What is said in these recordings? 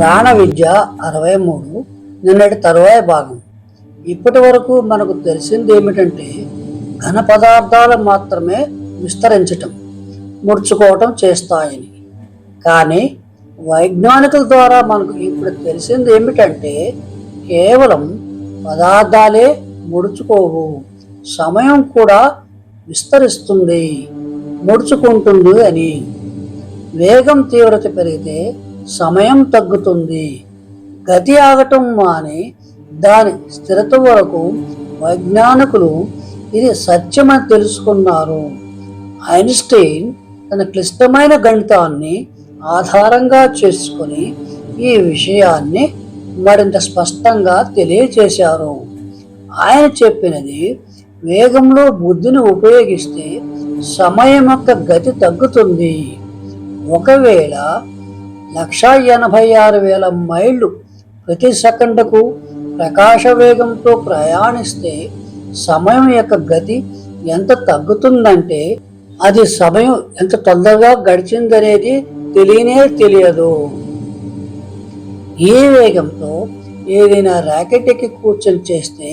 ప్రాణ విద్య అరవై మూడు నిన్నటి తరువాయి భాగం. ఇప్పటి వరకు మనకు తెలిసింది ఏమిటంటే ఘన పదార్థాలు మాత్రమే విస్తరించటం ముడుచుకోవటం చేస్తాయని. కానీ వైజ్ఞానికుల ద్వారా మనకు ఇప్పుడు తెలిసింది ఏమిటంటే కేవలం పదార్థాలే ముడుచుకోవు సమయం కూడా విస్తరిస్తుంది ముడుచుకుంటుంది అని. వేగం తీవ్రత పెరిగితే సమయం తగ్గుతుంది. గతి ఆగటం మాని దాని స్థిరత వరకు వైజ్ఞానికులు ఇది సత్యమని తెలుసుకున్నారు. ఐన్స్టైన్ తన క్లిష్టమైన గణితాన్ని ఆధారంగా చేసుకొని ఈ విషయాన్ని మరింత స్పష్టంగా తెలియచేశారు ఆయన చెప్పినది వేగంలో బుద్ధిని ఉపయోగిస్తే సమయం యొక్క గతి తగ్గుతుంది. ఒకవేళ లక్ష ఎనభై ఆరు వేల మైళ్ళు ప్రతి సెకండ్కు ప్రకాశ వేగంతో ప్రయాణిస్తే సమయం యొక్క గతి ఎంత తగ్గుతుందంటే అది సమయం ఎంత తొందరగా గడిచిందనేది తెలియనే తెలియదు. ఏ వేగంతో ఏదైనా రాకెట్ ఎక్కి కూర్చొని చేస్తే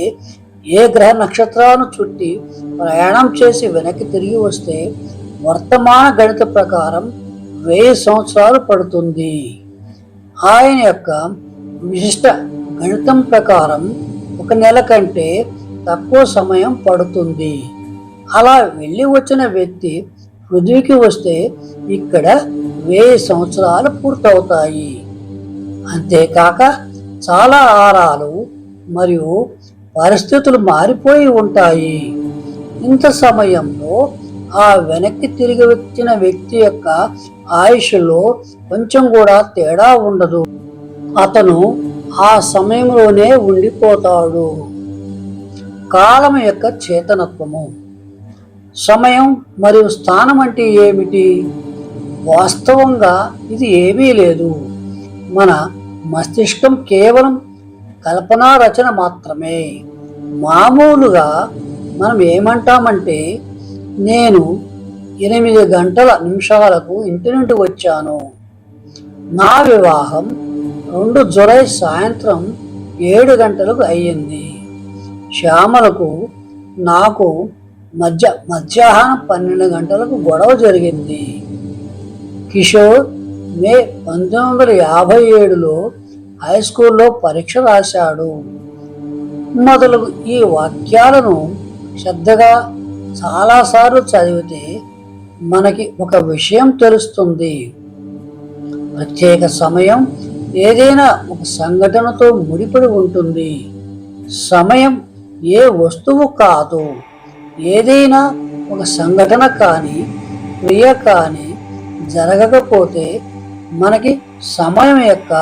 ఏ గ్రహ నక్షత్రాలను చుట్టి ప్రయాణం చేసి వెనక్కి తిరిగి వస్తే వర్తమాన గణిత ప్రకారం వెయ్యి సంవత్సరాలు పడుతుంది. ఆయన యొక్క విశిష్ట గణితం ప్రకారం ఒక నెల కంటే తక్కువ సమయం పడుతుంది. అలా వెళ్ళి వచ్చిన వ్యక్తి పృథ్వీకి వస్తే ఇక్కడ వెయ్యి సంవత్సరాలు పూర్తవుతాయి. అంతేకాక చాలా ఆహారాలు మరియు పరిస్థితులు మారిపోయి ఉంటాయి. ఇంత సమయంలో ఆ వెనక్కి తిరిగి వచ్చిన వ్యక్తి యొక్క ఆయుష్లో కొంచెం కూడా తేడా ఉండదు. అతను ఆ సమయంలోనే ఉండిపోతాడు. కాలం యొక్క చేతనత్వము. సమయం మరియు స్థానం అంటే ఏమిటి? వాస్తవంగా ఇది ఏమీ లేదు. మన మస్తిష్కం కేవలం కల్పనా రచన మాత్రమే. మామూలుగా మనం ఏమంటామంటే నేను ఎనిమిది గంటల నిమిషాలకు ఇంటి నుండి వచ్చాను. నా వివాహం రెండు జులై సాయంత్రం ఏడు గంటలకు అయ్యింది. శ్యామలకు నాకు మధ్య మధ్యాహ్నం పన్నెండు గంటలకు గొడవ జరిగింది. కిషోర్ మే పంతొమ్మిది వందల యాభై ఏడులో హై స్కూల్లో పరీక్ష రాశాడు. మొదలగు ఈ వాక్యాలను శ్రద్ధగా చాలాసార్లు చదివితే మనకి ఒక విషయం తెలుస్తుంది. ప్రత్యేక సమయం ఏదైనా ఒక సంఘటనతో ముడిపడి ఉంటుంది. సమయం ఏ వస్తువు కాదు. ఏదైనా ఒక సంఘటన కానీ క్రియ కానీ జరగకపోతే మనకి సమయం యొక్క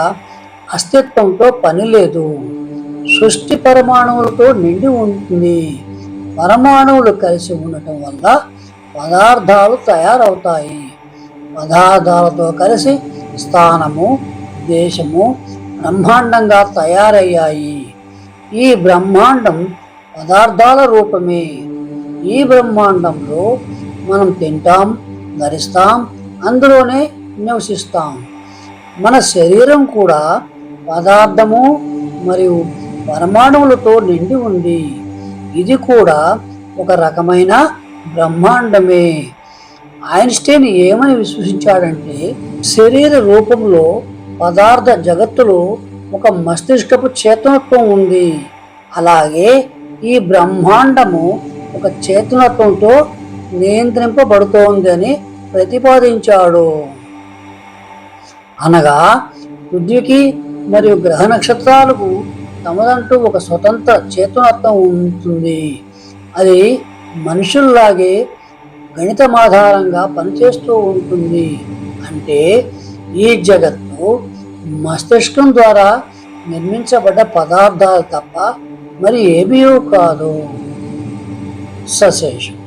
అస్తిత్వంతో పని లేదు. సృష్టి పరమాణువులతో నిండి ఉంటుంది. పరమాణువులు కలిసి ఉండటం వల్ల పదార్థాలు తయారవుతాయి. పదార్థాలతో కలిసి స్థానము దేశము బ్రహ్మాండంగా తయారయ్యాయి. ఈ బ్రహ్మాండం పదార్థాల రూపమే. ఈ బ్రహ్మాండంలో మనం తింటాం ధరిస్తాం అందులోనే నివసిస్తాం. మన శరీరం కూడా పదార్థము మరియు పరమాణువులతో నిండి ఉంది. ఇది కూడా ఒక రకమైన బ్రహ్మాండమే. ఐన్స్టైన్ ఏమని విశ్వసించాడంటే శరీర రూపంలో పదార్థ జగత్తులో ఒక మస్తిష్కపు చేతనత్వం ఉంది. అలాగే ఈ బ్రహ్మాండము ఒక చేతనత్వంతో నియంత్రింపబడుతోందని ప్రతిపాదించాడు. అనగా పృథ్వీకి మరియు గ్రహ నక్షత్రాలకు తమదంటూ ఒక స్వతంత్ర చేతనత్వం ఉంటుంది. అది మనుషుల్లాగే గణితం ఆధారంగా పనిచేస్తూ ఉంటుంది. అంటే ఈ జగత్తు మస్తిష్కం ద్వారా నిర్మించబడ్డ పదార్థాలు తప్ప మరి ఏమీ కాదు. సశేషం